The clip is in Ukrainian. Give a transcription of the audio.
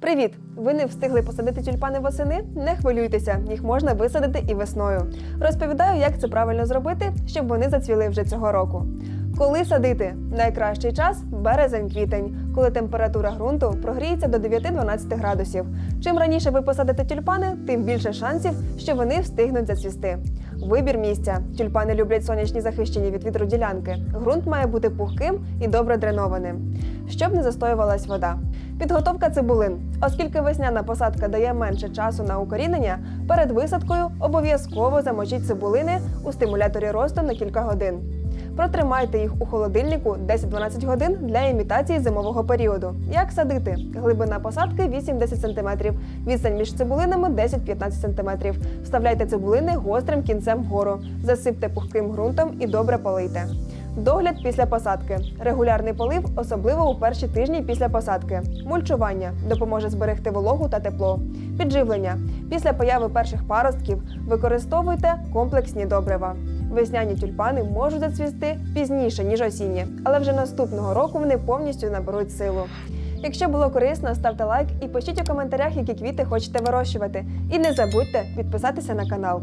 Привіт! Ви не встигли посадити тюльпани восени? Не хвилюйтеся, їх можна висадити і весною. Розповідаю, як це правильно зробити, щоб вони зацвіли вже цього року. Коли садити? Найкращий час березень-квітень, коли температура ґрунту прогріється до 9-12 градусів. Чим раніше ви посадите тюльпани, тим більше шансів, що вони встигнуть зацвісти. Вибір місця. Тюльпани люблять сонячні захищені від вітру ділянки. Ґрунт має бути пухким і добре дренованим, щоб не застоювалась вода. Підготовка цибулин. Оскільки весняна посадка дає менше часу на укорінення, перед висадкою обов'язково замочіть цибулини у стимуляторі росту на кілька годин. Протримайте їх у холодильнику 10-12 годин для імітації зимового періоду. Як садити? Глибина посадки 8-10 см, відстань між цибулинами 10-15 см. Вставляйте цибулини гострим кінцем вгору, засипте пухким ґрунтом і добре полийте. Догляд після посадки. Регулярний полив, особливо у перші тижні після посадки. Мульчування допоможе зберегти вологу та тепло. Підживлення. Після появи перших паростків використовуйте комплексні добрива. Весняні тюльпани можуть зацвісти пізніше, ніж осінні, але вже наступного року вони повністю наберуть силу. Якщо було корисно, ставте лайк і пишіть у коментарях, які квіти хочете вирощувати. І не забудьте підписатися на канал.